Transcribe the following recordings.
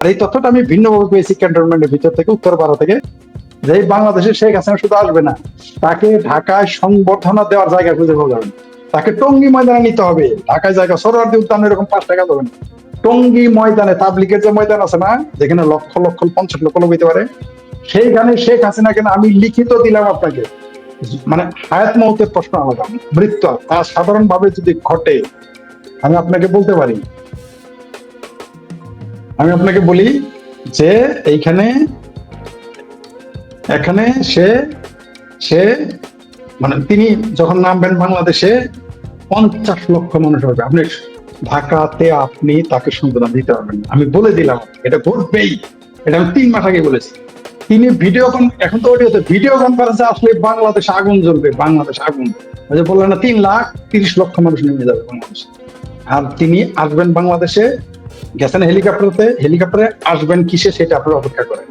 আর এই তথ্যটা আমি ভিন্নভাবে পেয়েছি ক্যান্টনমেন্টের ভিতর থেকে, উত্তর ভারত থেকে, যে বাংলাদেশে শেখ হাসিনা শুধু আসবে না, তাকে ঢাকায় সংবর্ধনা দেওয়ার জায়গা খুঁজে পাওয়া যাবে তাকে টঙ্গী ময়দানে নিতে হবে। ঢাকায় জায়গা সরোয়ার্দী উদ্যান এরকম পাঁচ টাকা দেবেন টঙ্গী ময়দানে তাবলিকের যে ময়দান আছে না, যেখানে লক্ষ লক্ষ, পঞ্চাশ লক্ষ লোক হইতে পারে, সেইখানে শেখ হাসিনাকে না আমি লিখিত দিলাম আপনাকে। মানে হায়াত মহতের প্রশ্ন আলাদা মৃত্যু। তা সাধারণভাবে যদি ঘটে, আমি আপনাকে বলতে পারি আমি আপনাকে বলি যে এইখানে, এখানে সে সে মানে তিনি যখন নামবেন বাংলাদেশে, পঞ্চাশ লক্ষ মানুষ হবে। আপনি ঢাকাতে আপনি তাকে সম্বোধন দিতে পারবেন। আমি বলে দিলাম, এটা ঘটবেই। এটা আমি তিন মাস আগে বলেছি। তিনি ভিডিও এখন তো ভিডিও কনফারেন্সে আসলে বাংলাদেশ আগুন জ্বলবে, বাংলাদেশ আগুন। যে বললেন না, তিন লাখ তিরিশ লক্ষ মানুষ নেমে যাবে বাংলাদেশে। আর তিনি আসবেন বাংলাদেশে, গেছেন হেলিকপ্টারতে, হেলিকপ্টারে আসবেন কিসে সেটা আপনারা অপেক্ষা করেন।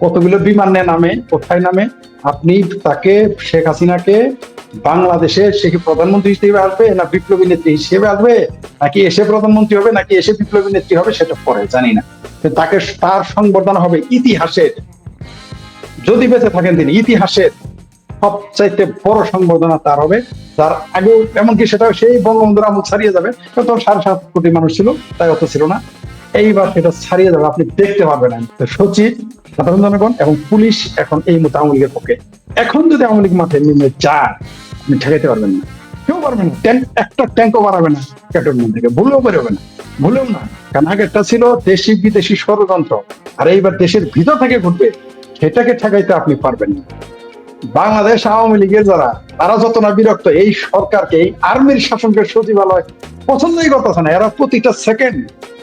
কতগুলো নামে, কোথায় নামে, আপনি তাকে, শেখ হাসিনাকে বাংলাদেশে সে কি প্রধানমন্ত্রী হিসেবে আসবে, না বিপ্লবী নেত্রী হিসেবে আসবে, নাকি এসে প্রধানমন্ত্রী হবে, নাকি এসে বিপ্লবী নেত্রী হবে, সেটা পরে জানি না। তাকে, তার সংবর্ধনা হবে ইতিহাসের। যদি বেঁচে থাকেন তিনি, ইতিহাসের। সবচাইতে বড় সংবর্ধনা তার হবে। তার আগেও এমনকি সেটা সেই বঙ্গবন্ধুর আমল ছাড়িয়ে যাবে। তখন সাড়ে সাত কোটি মানুষ ছিল, তাই অত ছিল না। এইবার সেটা ছাড়িয়ে যাবে, আপনি দেখতে পারবেন সচিব, সাধারণ জনগণ এবং পুলিশ এখন এই মতো আওয়ামী লীগের পক্ষে। এখন যদি আওয়ামী লীগ মাঠে নেমে যায়, আপনি ঠেকাইতে পারবেন না। কেউ পারবে না। ট্যাঙ্ক, একটা ট্যাঙ্কও বাড়াবে না ক্যান্টনমেন্ট থেকে। ভুলেও বেরোবে না। ভুলেও না। কারণ আগেরটা ছিল দেশি বিদেশি ষড়যন্ত্র। আর এইবার দেশের ভিতর থেকে ঘটবে, সেটাকে ঠেকাইতে আপনি পারবেন না। বাংলাদেশ আওয়ামী লীগের যারা তারা যত না বিরক্ত এই সরকারকে এই আর্মির শাসনকে সচিবালয় পছন্দই করতেছে না। এরা প্রতিটা সেকেন্ড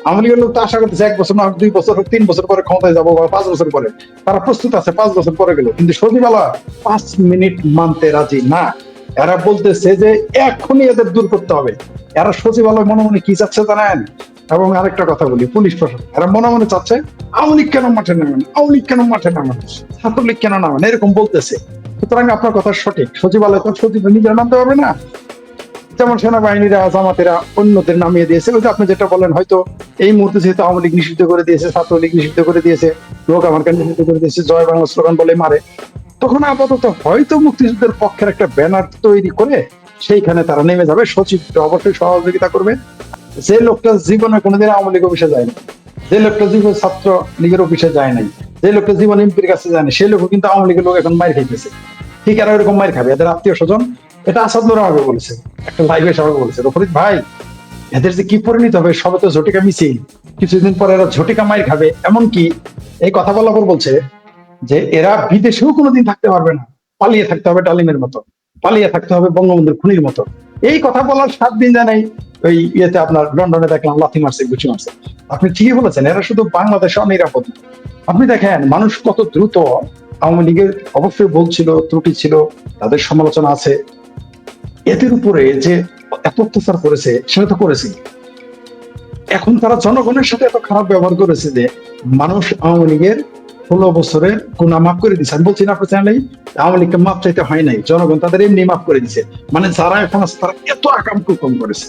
আওয়ামী লীগের লোক তো আশা করতেছে এক বছর না দুই বছর হোক, তিন বছর পরে ক্ষমতায় যাব বা পাঁচ বছর পরে। তারা প্রস্তুত আছে পাঁচ বছর পরে গেল। কিন্তু সচিবালয় পাঁচ মিনিট মানতে রাজি না। এরা বলতেছে যে এখনই এদের দূর করতে হবে। এরা সচিবালয় মনে মনে কি চাচ্ছে জানেন? এবং আরেকটা কথা বলি পুলিশ প্রশাসন। এরা মনে মনে চাচ্ছে আওয়ামী লীগ কেন মাঠে নামেন আওয়ামী লীগ কেন মাঠে নামেন ছাত্রলীগ কেন নামেন এরকম বলতেছে। সুতরাং আপনার কথা সঠিক। সচিবালয় তো সচিব নিজেরা নামতে পারবে না। যেমন সেনাবাহিনীরা, জামাতেরা অন্যদের নামিয়ে দিয়েছে। ওই যে আপনি যেটা বলেন হয়তো এই মুহূর্তে যেহেতু আওয়ামী লীগ নিষিদ্ধ করে দিয়েছে, ছাত্রলীগ নিষিদ্ধ করে দিয়েছে, লোক আমাকে নিষিদ্ধ করে দিয়েছে, জয় বাংলা স্লোগান বলে মারে। তখন আপাতত হয়তো মুক্তিযুদ্ধের পক্ষের একটা ব্যানার তৈরি করে সেইখানে তারা নেমে যাবে। সচিব অবশ্যই সহযোগিতা করবে। যে লোকটা জীবনে কোনোদিন আওয়ামী লীগ অফিসে যায়নি। যে লোকটা জীবন ছাত্র লীগের অফিসে যায় নাই, যে লোকটা জীবন এমপির কাছে যায় না সেই লোক কিন্তু আওয়ামী লীগের লোক এখন মার খাইতেছে। ঠিক আর এরকম মার খাবে, এদের আত্মীয় স্বজন, এটা আসাদ আমাকে বলেছে, একটা লাইভে আমাকে বলেছে রফরিদ ভাই, এদের যে কি পরিণত হবে, সবে তো ঝটিকা মিছিল, কিছুদিন পরে এরা ঝটিকা মাইর খাবে, এমনকি এই কথা বলার পর বলছে যে এরা বিদেশেও কোনোদিন থাকতে পারবে না, পালিয়ে থাকতে হবে ডালিমের মতো, পালিয়ে থাকতে হবে বঙ্গবন্ধুর খুনির মতো। এই কথা বলার সাত দিন জানাই ওই ইয়েতে আপনার লন্ডনে দেখলাম লাথি মারছে গুছি মারছে। আপনি ঠিকই বলেছেন, এরা শুধু বাংলাদেশে অনিরাপদ। আপনি দেখেন, মানুষ কত দ্রুত আওয়ামী লীগের অবশ্যই ভুল ছিল, ত্রুটি ছিল, তাদের সমালোচনা আছে। এদের উপরে যে এত অত্যাচার করেছে, সেটা তো করেছে এখন তারা জনগণের সাথে এত খারাপ ব্যবহার করেছে যে, মানুষ আওয়ামী লীগের ষোলো বছরের গুণা মাফ করে দিচ্ছে আমি বলছি, না, আপনার চ্যানেলেই আওয়ামী লীগকে মাপ চাইতে হয় নাই। জনগণ তাদের এমনি মাফ করে দিছে। মানে যারা এখন আছে, তারা এত আকাম কুকম করেছে।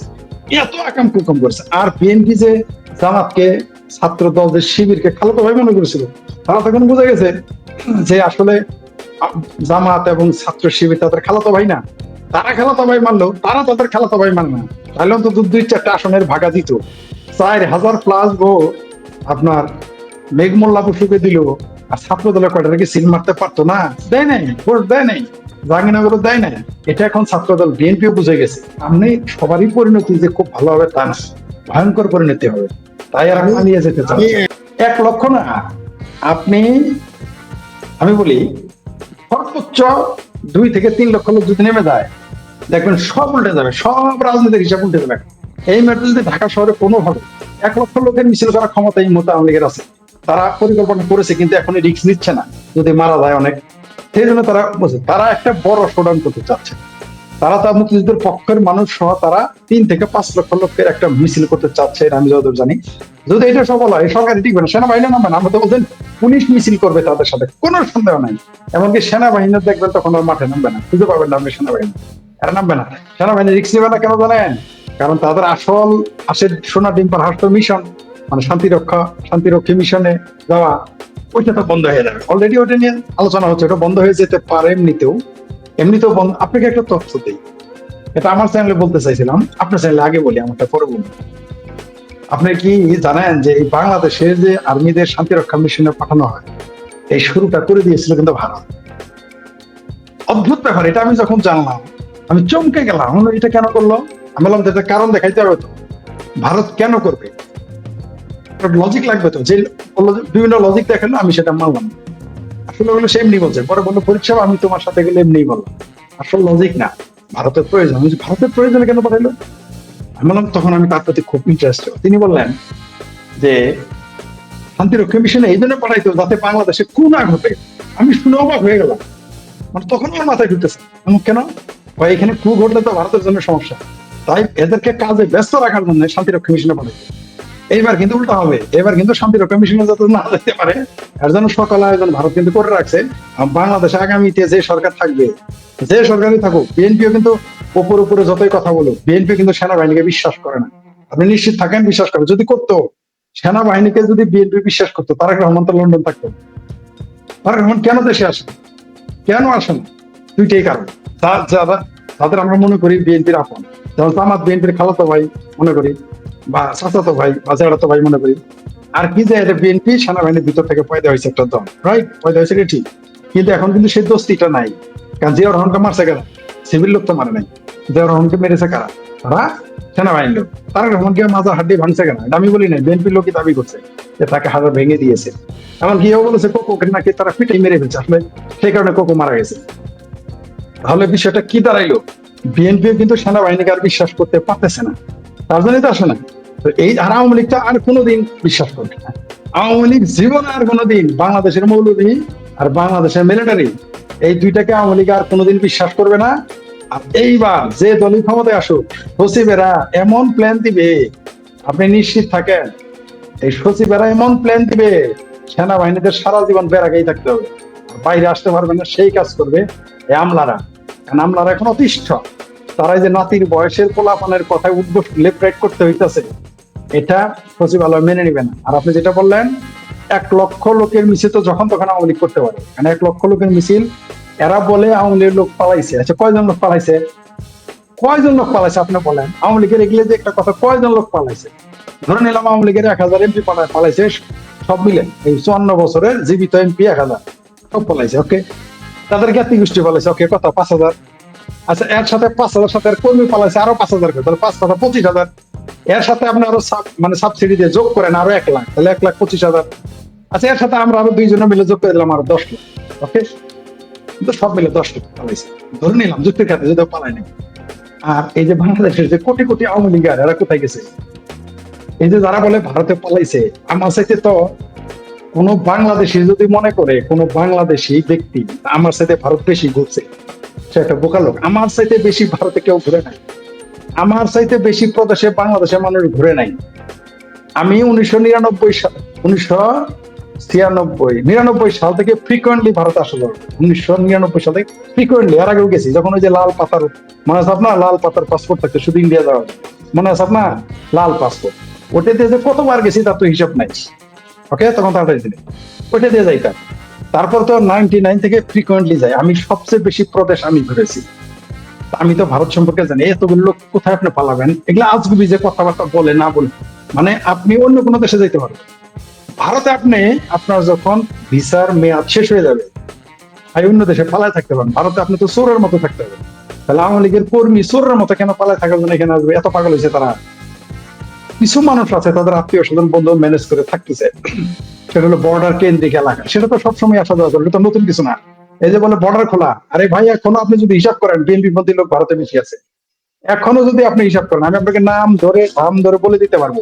এত আকাম কুকম করেছে। আর বিএনপি যে জামাতকে ছাত্র দল যে শিবিরকে খালাতো ভাই মনে করেছিল, তারা তখন বুঝে গেছে যে আসলে জামাত এবং ছাত্র শিবির তাদের খালাতো ভাই না। তারা খেলাতো ভাই মানলো তারা তাদের খেলাতো ভাই মানে না। তাহলে অন্তত দুই চারটা আসনের ভাগা দিত। চার হাজার প্লাস ভোট আপনার মেঘমোল্লা বসুকে দিল, আর ছাত্র দলের কয়টা কি সিল মারতে পারতো না? দেয় নাই, ভোট দেয় নাই। জাহাঙ্গীরনগরও দেয় নাই। এটা এখন ছাত্র দল বিএনপিও বুঝে গেছে। আপনি সবারই পরিণতি যে খুব ভালো হবে তা না, ভয়ঙ্কর পরিণতি হবে। তাই আমি নিয়ে যেতে চাই এক লক্ষ না, আপনি, আমি বলি, সর্বোচ্চ দুই থেকে তিন লক্ষ লোক যদি নেমে যায়, দেখবেন সব উল্টে যাবে, সব রাজনীতির হিসাব উল্টে যাবে। এই ম্যাটার যদি ঢাকা শহরে কোনো ভাবে এক লক্ষ লোকের মিছিল করার ক্ষমতা এই মুহূর্তে আওয়ামী লীগের আছে। তারা পরিকল্পনা করেছে, কিন্তু এখন রিস্ক নিচ্ছে না, যদি মারা যায় অনেক। সেই জন্য তারা বলছে, তারা একটা বড় শোডাউন করতে চাচ্ছে। তারা তার মুক্তিযুদ্ধের পক্ষের মানুষ সহ তারা তিন থেকে পাঁচ লক্ষ লোকের একটা মিছিল করতে চাচ্ছে, এটা আমি যতদূর জানি। যদি এটা সফল হয়, সরকারি টিকবে না, সেনাবাহিনী নামবে না, আমরা তো বলছেন পুলিশ মিছিল করবে তাদের সাথে, কোনো সন্দেহ নাই। এমনকি সেনাবাহিনী দেখবেন তখন আর মাঠে নামবে না, খুঁজে পাবেন না আপনি সেনাবাহিনী এরা নামবে না। সেনাবাহিনী রিক্স নেবে না কেন জানেন? কারণ তাদের আসল আসে সোনা ডিম্পার হাস্ট মিশন মানে শান্তি রক্ষা শান্তিরক্ষী মিশনে যাওয়া, ওইটা তো বন্ধ হয়ে যাবে। অলরেডি ওটা নিয়ে আলোচনা হচ্ছে, ওটা বন্ধ হয়ে যেতে পারে এমনিতেও। এমনিতেও বন্ধ, আপনাকে একটা তথ্য দিই। এটা আমার চ্যানেলে বলতে চাইছিলাম, আপনার চ্যানেলে আগে বলি, আমারটা পরে বলব আপনি কি জানেন যে এই বাংলাদেশের যে আর্মিদের শান্তিরক্ষা মিশনে পাঠানো হয়, এই শুরুটা করে দিয়েছিল কিন্তু ভারত। অদ্ভুত ব্যাপার, এটা আমি যখন জানলাম, আমি চমকে গেলাম এটা কেন করল? আমি বললাম, এটা কারণ দেখাইতে হবে তো। ভারত কেন করবে? লজিক লাগবে তো? যে বিভিন্ন লজিক দেখাল আমি সেটা মানলাম আসলে ওগুলো সে এমনি বলছে পরে বলল পরীক্ষা আমি তোমার সাথে গেলে এমনি বললাম। আসল লজিক না। ভারতের প্রয়োজন। আমি ভারতের প্রয়োজনে কেন পাঠাইলো? আমি বললাম, তখন আমি তার প্রতি খুব ইন্টারেস্ট তিনি বললেন যে, শান্তিরক্ষা মিশনে এই জন্য পাঠাইতো যাতে বাংলাদেশে কু না ঘটে। আমি শুনে অবাক হয়ে গেলাম। মানে তখন আমার মাথায় ঢুকতেছে। আমি কেন? ভাই, এখানে কু ঘটলে তো ভারতের জন্য সমস্যা। তাই এদেরকে কাজে ব্যস্ত রাখার জন্য শান্তিরক্ষা মিশনে পাঠাইতো এইবার কিন্তু উল্টা হবে। এবার কিন্তু শান্তিরক্ষা মিশনে যাতে না যেতে পারে, এর জন্য সকাল আয়োজন ভারত কিন্তু করে রাখছে। বাংলাদেশে আগামীতে যে সরকার থাকবে, যে সরকারই থাকুক, বিএনপিও কিন্তু উপর উপরে যতই কথা বলুক, বিএনপি কিন্তু সেনাবাহিনীকে বিশ্বাস করে না। আপনি নিশ্চিত থাকেন, বিশ্বাস করে যদি করতো, সেনাবাহিনীকে যদি বিএনপি বিশ্বাস করতো, তারেক রহমান তো লন্ডন থাকতো। তারেক রহমান কেন দেশে আসে? কেন আসেন দুইটাই কারণ। তা- যারা, তাদের আমরা মনে করি বিএনপির আপন। যেমন জামাত বিএনপির খালাতো ভাই, মনে করি। বা ভাই বা ভাই মনে করি। আর কি যে এটা বিএনপি সেনাবাহিনীর ভিতর থেকে পয়দা হয়েছে একটা দল রাইট পয়দা হয়েছে এটা ঠিক। কিন্তু এখন কিন্তু সেই দোস্তিটা নাই। কারণ রহমানকে মারছে কারা? সিভিল লোক তো মারে নাই। রহমানকে মেরেছে কারা? তারা সেনাবাহিনীর লোক। তারা রহমানকে মাজার হাড্ডি ভাঙছে কেন? এটা আমি বলি নাই বিএনপির লোকই দাবি করছে যে তাকে হাজার ভেঙে দিয়েছে। এমন গিয়েও বলেছে কোকোকে নাকি তারা পিটাই মেরে ফেলছে? আসলে সেই কারণে কোকো মারা গেছে। তাহলে বিষয়টা কি দাঁড়াইলো? বিএনপি কিন্তু সেনাবাহিনীকে আর বিশ্বাস করতে পারতেছে না। তার জন্যই তো আসে না তো এই আর আওয়ামী লীগ তো আর কোনোদিন বিশ্বাস করবে না। আওয়ামী লীগ জীবনে আর কোনোদিন বাংলাদেশের মৌলভী আর বাংলাদেশের মিলিটারি এই দুইটাকে আওয়ামী লীগ আর কোনোদিন বিশ্বাস করবে না। আর এইবার যে দলীয় ক্ষমতায় আসুক, সচিবেরা এমন প্ল্যান দিবে, আপনি নিশ্চিত থাকেন, এই সচিবেরা এমন প্ল্যান দিবে, সেনাবাহিনীদের সারা জীবন বেড়াকেই থাকতে হবে। বাইরে আসতে পারবে না, সেই কাজ করবে এই আমলারা। কারণ আমলারা এখন অতিষ্ঠ। তারা যে নাতির বয়সের পোলাপানের কথায় উদ্বোস লেফট রাইট করতে হইতাছে। এটা সচিবালয় মেনে নিবে না আর আপনি যেটা বললেন, এক লক্ষ লোকের মিছিল তো যখন তখন আওয়ামী লীগ করতে পারে। মানে এক লক্ষ লোকের মিছিল, এরা বলে আওয়ামী লীগের লোক পালাইছে। আচ্ছা কয়জন লোক পালাইছে? কয়জন লোক পালাইছে আপনি বলেন? আওয়ামী লীগের এগুলো যে একটা কথা, কয়জন লোক পালাইছে? ধরে নিলাম আওয়ামী লীগের এক হাজার এমপি পালাইছে, সব মিলে এই চুয়ান্ন বছরের জীবিত এমপি এক হাজার। সব পালাইছে ওকে তাদের জ্ঞাতি গোষ্ঠী পালাইছে ওকে কত? পাঁচ হাজার। আচ্ছা এর সাথে পাঁচ হাজার, সাথে কর্মী পালাইছে আরও পাঁচ হাজার পাঁচ হাজার, পঁচিশ হাজার। এর সাথে আপনি আরও মানে সাবসিডি দিয়ে যোগ করেন আরও এক লাখ, তাহলে এক লাখ পঁচিশ হাজার। আচ্ছা এর সাথে আমরা আরও দুইজনে মিলে যোগ করে দিলাম আরও দশ লাখ ওকে কিন্তু সব মিলে দশ লাখ পালাইছে ধরে নিলাম, যুক্তির খাতে যদি পালাই নাই। আর এই যে বাংলাদেশের যে কোটি কোটি আওয়ামী লীগার এরা কোথায় গেছে? এই যে যারা বলে ভারতে পালাইছে, আমার সাথে তো কোন বাংলাদেশি যদি মনে করে, কোন বাংলাদেশি ব্যক্তি, আমার সাথে ভারত বেশি ঘুরছে, সে একটা বোকা লোক। আমার সাথে বেশি ভারতে কেউ ঘুরে নাই। আমার চাইতে বেশি প্রদেশে বাংলাদেশের মানুষ ঘুরে নাই। আমি উনিশশো নিরানব্বই উনিশশো ছিয়ানব্বই, নিরানব্বই সাল থেকে ফ্রিকোয়েন্টলি ভারত আসা যাবে উনিশশো নিরানব্বই সাল থেকে ফ্রিকোয়েন্টলি আর আগেও গেছি, যখন ওই যে লাল পাতার, মনে আছে আপনার? লাল পাতার পাসপোর্ট থাকতো, শুধু ইন্ডিয়া যাওয়া। মনে আছে আপনার? লাল পাসপোর্ট ওটা দিয়ে যে কতবার গেছি তার তো হিসাব নাই। ওকে তখন তাড়াতাড়ি দিলে ওইটা দিয়ে যাইতাম। তারপর তো নাইনটি নাইন থেকে ফ্রিকোয়েন্টলি যাই। আমি সবচেয়ে বেশি প্রদেশ আমি ঘুরেছি। আমি তো ভারত সম্পর্কে জানি, এতগুলো লোক কোথায় আপনি পালাবেন? এগুলো আজগুবি যে কথাবার্তা বলে না বলে মানে আপনি অন্য কোনো দেশে যাইতে পারবেন। ভারতে আপনি, আপনার যখন ভিসার মেয়াদ শেষ হয়ে যাবে, আর অন্য দেশে পালায় থাকতে পারেন ভারতে আপনি তো চোরের মতো থাকতে হবে। তাহলে আওয়ামী লীগের কর্মী চোরের মতো কেন পালায় থাকার জন্য এখানে আসবে? এত পাগল হয়েছে তারা। কিছু মানুষ আছে, তাদের আত্মীয় স্বজন, বন্ধু ম্যানেজ করে থাকতেছে। সেটা হলো বর্ডার কেন্দ্রিক এলাকা। সেটা তো সবসময় আসা যাওয়া চলে এটা তো নতুন কিছু না। এই যে বলে বর্ডার খোলা, আরে ভাই এখনও আপনি যদি হিসাব করেন বিএনপি পন্থী লোক ভারতে বেশি আছে। এখনও যদি আপনি হিসাব করেন, আমি আপনাকে নাম ধরে নাম ধরে বলে দিতে পারব।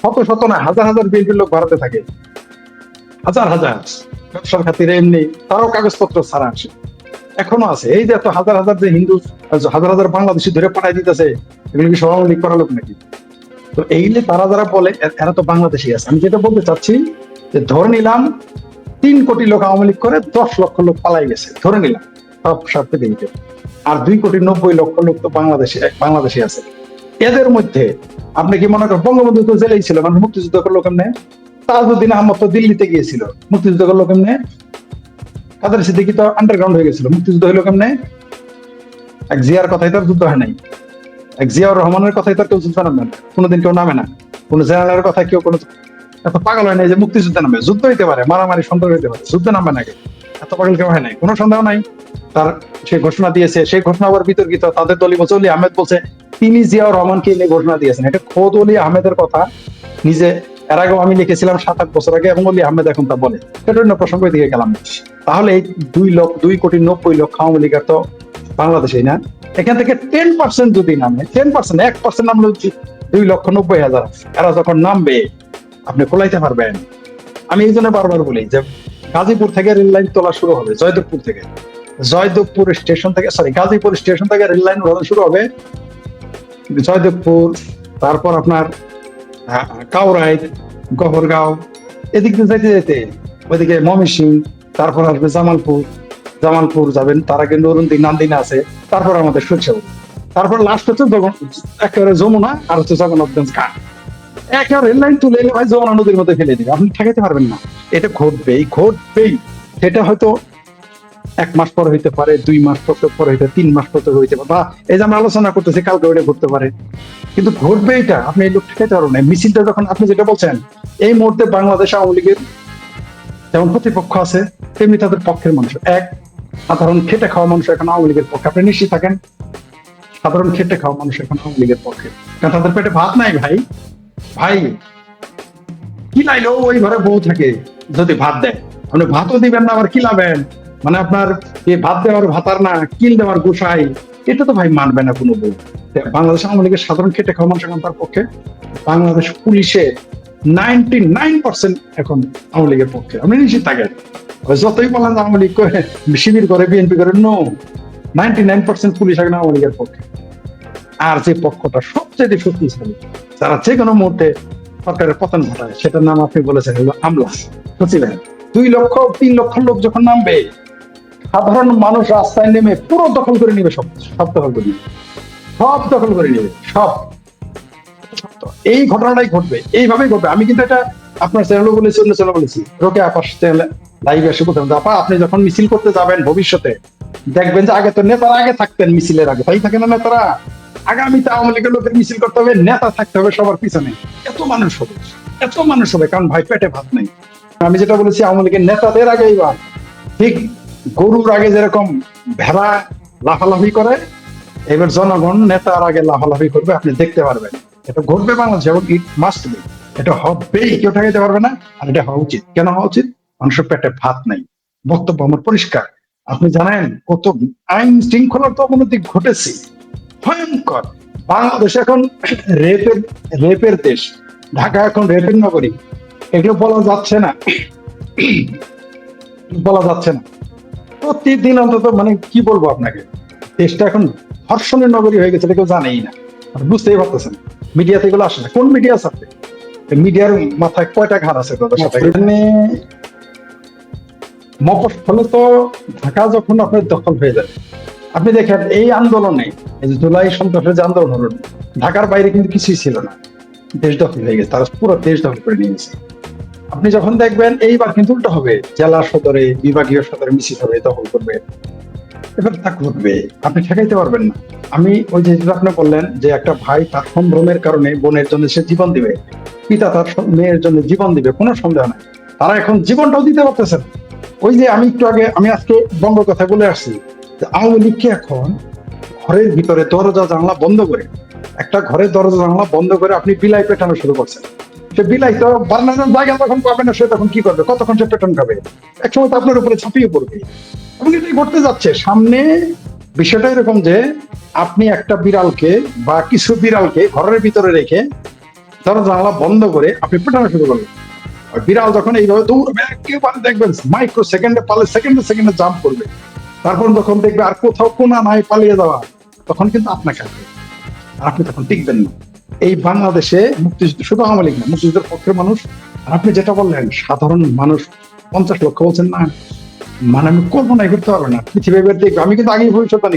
শত শত না, হাজার হাজার বিএনপির লোক ভারতে থাকে। হাজার হাজার। ব্যবসার খাতিরে এমনি, তারও কাগজপত্র ছাড়া আসে। এখনও আছে। এই যে এত হাজার হাজার যে হিন্দু হাজার হাজার বাংলাদেশি ধরে পাঠাই দিতেছে, এগুলো কি সবাই লীগ করা লোক নাকি? তো এই তারা যারা বলে এরা তো বাংলাদেশি আছে। আমি যেটা বলতে চাচ্ছি, যে ধরে নিলাম তিন কোটি লোক আওয়ামী লীগ করে, দশ লক্ষ লোক পালাই গেছে। ধরে নিলাম, সব সব আর দুই কোটি নব্বই লক্ষ লোক তো বাংলাদেশি বাংলাদেশি আছে। এদের মধ্যে আপনি কি মনে করেন, বঙ্গবন্ধু তো জেলেই ছিল মানে মুক্তিযুদ্ধ করল কেমনে তাজউদ্দিন আহমদ তো দিল্লিতে গিয়েছিল, মুক্তিযুদ্ধ করল কেমনে কাদের সিদ্দিকি তো আন্ডারগ্রাউন্ড হয়ে গেছিল, মুক্তিযুদ্ধ হলো কেমনে এক জিয়ার কথাই তার যুদ্ধ হয় নাই। এক জিয়াউর রহমানের কথাই তার কেউ যুদ্ধ নামে না কোনোদিন কেউ নামে না। কোন জেনারেলের কথা কেউ কোনো এত পাগল হয় নাই যে মুক্তিযুদ্ধে নামে? যুদ্ধ হইতে পারে, মারামারি সন্দেহ হইতে পারে, যুদ্ধে নামে নাকি? এত পাগল কেউ হয় নাই, কোনো সন্দেহ নাই। তার সে ঘোষণা দিয়েছে সেই ঘোষণা আবার বিতর্কিত, তাদের বলছে অলি আহমেদ বলছে, তিনি জিয়াউর রহমানকে নিয়ে ঘোষণা দিয়েছেন। এটা খোদ অলি আহমেদের কথা। নিজে, এর আগেও আমি লিখেছিলাম সাত আট বছর আগে, এবং অলি আহমেদ এখন তা বলে। সেটা অন্য প্রসঙ্গ দিকে গেলাম। তাহলে এই দুই লক্ষ, দুই কোটি নব্বই লক্ষ আওয়ামী লীগের তো বাংলাদেশেই না? এখান থেকে টেন পার্সেন্ট যদি নামে টেন পার্সেন্ট এক পার্সেন্ট নামলে দুই লক্ষ নব্বই হাজার। এরা যখন নামবে আপনি কোলাইতে পারবেন। আমি এই জন্য বারবার বলি যে, গাজীপুর থেকে রেল লাইন তোলা শুরু হবে, জয়দেবপুর থেকে। জয়দেবপুর স্টেশন থেকে সরি গাজীপুর স্টেশন থেকে রেল লাইন উড়ানো শুরু হবে। জয়দেবপুর, তারপর আপনার কাউরাই গহরগাঁও, এদিক দিয়ে যেতে যেতে ওইদিকে ময়মনসিং, তারপর আসবে জামালপুর। জামালপুর যাবেন, তার আগে নরুন্দি নান্দিনা আছে, তারপর আমাদের সূর্য। তারপর লাস্ট হচ্ছে একেবারে যমুনা আর হচ্ছে জগন্নাথগঞ্জ ঘাট। রেল লাইন তুলে মধ্যে ফেলে দিবে। আপনি ঠেকাইতে পারবেন না। এটা ঘটবেই ঘটবেই। সেটা হয়তো এক মাস হইতে পারে, দুই মাস হইতে, তিন মাস হইতে পারে। বা এই যে আমরা আলোচনা করতেছি, কালকে ওইটা ঘটতে পারে। কিন্তু ঘটবে এটা আপনি এই লোক পারবেন মিছিলটা যখন, আপনি যেটা বলছেন, এই মুহূর্তে বাংলাদেশ আওয়ামী লীগের যেমন প্রতিপক্ষ আছে, তেমনি তাদের পক্ষের মানুষ। এক, সাধারণ খেটে খাওয়া মানুষ এখন আওয়ামী লীগের পক্ষে। আপনি নিশ্চিত থাকেন? সাধারণ খেটে খাওয়া মানুষ এখন আওয়ামী লীগের পক্ষে। কারণ তাদের পেটে ভাত নাই ভাই। ভাই, কি লাইলো? ওই ঘরে বউ থাকে। যদি ভাত দেয়, আপনি ভাতও দিবেন না, আবার কিলাবেন মানে আপনার ভাত দেওয়ার ভাতার না, কিল দেওয়ার গোসাই, এটা তো ভাই মানবে না কোনো বউ। বাংলাদেশ আওয়ামী লীগের সাধারণ খেটে খাওয়া মানুষ এখন তার পক্ষে, বাংলাদেশ পুলিশে নাইনটি নাইন পার্সেন্ট এখন আওয়ামী লীগের পক্ষে। আপনি নিশ্চিত থাকেন যতই বলেন আওয়ামী লীগ করে শিবির করে, বিএনপি করে no ninety nine percent police এখন আওয়ামী লীগের পক্ষে। আর যে পক্ষটা সবচেয়ে শক্তিশালী যারা যে কোনো মুহূর্তে সরকারের পতন ঘটায় সেটার নাম আপনি বলেছেন হলো আমলা বুঝছিলেন? দুই লক্ষ তিন লক্ষ লোক যখন নামবে সাধারণ মানুষ রাস্তায় নেমে পুরো দখল করে নিবে সব সব দখল করে নিবে। সব দখল করে নিবে সব। এই ঘটনাটাই ঘটবে এইভাবেই ঘটবে। আমি কিন্তু এটা আপনার চ্যানেলও বলেছি অন্য চ্যানেল বলেছি। রোকে আপার চ্যানেলে লাইভে এসে যে, আপা আপনি যখন মিছিল করতে যাবেন ভবিষ্যতে দেখবেন যে আগে তো নেতারা আগে থাকতেন মিছিলের আগে তাই থাকে না নেতারা? আগামীতে আওয়ামী লীগের লোকের মিছিল করতে হবে, নেতা থাকতে হবে, সবার পিছনে। এত মানুষ হবে, এত মানুষ হবে, কারণ ভাই পেটে ভাত নেই। আমি যেটা বলেছি, আওয়ামী লীগের নেতাদের আগে এইবার। ঠিক গরুর আগে যেরকম ভেড়া লাফালাফি করে, এবার জনগণ নেতার আগে লাফালাফি করবে, আপনি দেখতে পারবেন। এটা ঘটবে বাংলাদেশে এবং ইট মাস্ট বি এটা হবেই, কেউ ঠেকাইতে পারবে না, আর এটা হওয়া উচিত। কেন হওয়া উচিত? মানুষের পেটে ভাত নেই। বক্তব্য আমার পরিষ্কার। আপনি জানেন, কত আইন শৃঙ্খলার তো অবনতি ঘটেছে। ভয়ঙ্কর। বাংলাদেশ এখন রেপের রেপের দেশ। ঢাকা এখন রেপের নগরী। এগুলো বলা যাচ্ছে না। বলা যাচ্ছে না। প্রতিদিন অন্তত মানে কি বলব আপনাকে? দেশটা এখন ধর্ষণের নগরী হয়ে গেছে কেউ জানেই না। বুঝতেই পারতেছেন। মিডিয়াতে এগুলো আসে না। কোন মিডিয়া আছে মিডিয়ার মাথায় কয়টা ঘাট আছে তাদের সাথে? এখানে মফস্বলে তো ঢাকা যখন আপনার দখল হয়ে যাবে আপনি দেখেন, এই আন্দোলনে জুলাই সন্ত্রাসের যে আন্দোলন হলো ঢাকার বাইরে কিন্তু কিছুই ছিল না। দেশ দখল হয়ে গেছে, তারা পুরো দেশ দখল করে নিয়েছে আপনি যখন দেখবেন, এইবার কিন্তু উল্টো হবে, জেলা সদরে, বিভাগীয় সদরে মিছিল হবে, দখল করবে। এবার তা ঘটবে, আপনি ঠেকাইতে পারবেন না। আমি ওই যে আপনি বললেন, যে একটা ভাই তার সম্ভ্রমের কারণে বোনের জন্য সে জীবন দিবে, পিতা তার মেয়ের জন্য জীবন দিবে, কোনো সন্দেহ নাই। তারা এখন জীবনটাও দিতে পারতেছেন ওই যে আমি একটু আগে, আমি আজকে বঙ্গ কথা বলে আসছি। আওয়ামী লীগকে এখন ঘরের ভিতরে দরজা জানলা বন্ধ করে, একটা ঘরের দরজা জানলা বন্ধ করে আপনি বিলাই পেটানো শুরু করছেন? সে বিলাই তো বার্নার জায়গা তখন পাবে না, সে তখন কি করবে? কতক্ষণ সে পেটন খাবে? একসময় তো আপনার উপরে ছাপিয়ে পড়বে। এবং এটাই ঘটতে যাচ্ছে। সামনে বিষয়টা এরকম যে, আপনি একটা বিড়ালকে বা কিছু বিড়ালকে ঘরের ভিতরে রেখে দরজা জানলা বন্ধ করে আপনি পেটানো শুরু করবেন আর বিড়াল যখন এইভাবে দৌড়বে, একেবারে দেখবেন মাইক্রো সেকেন্ডে, পালে সেকেন্ডে সেকেন্ডে জাম্প করবে। তারপর যখন দেখবে আর কোথাও কোনা নাই, পালিয়ে যাওয়া, তখন কিন্তু আপনাকে আসবে আপনি তখন টিকবেন না। এই বাংলাদেশে মুক্তিযুদ্ধ শুধু আওয়ামী লীগ না, মুক্তিযুদ্ধের পক্ষের মানুষ, আর আপনি যেটা বললেন, সাধারণ মানুষ, পঞ্চাশ লক্ষ বলছেন, না মানে আমি কল্পনাই করতে পারব না। পৃথিবী আমি কিন্তু আগেই ভবিষ্যৎবাণী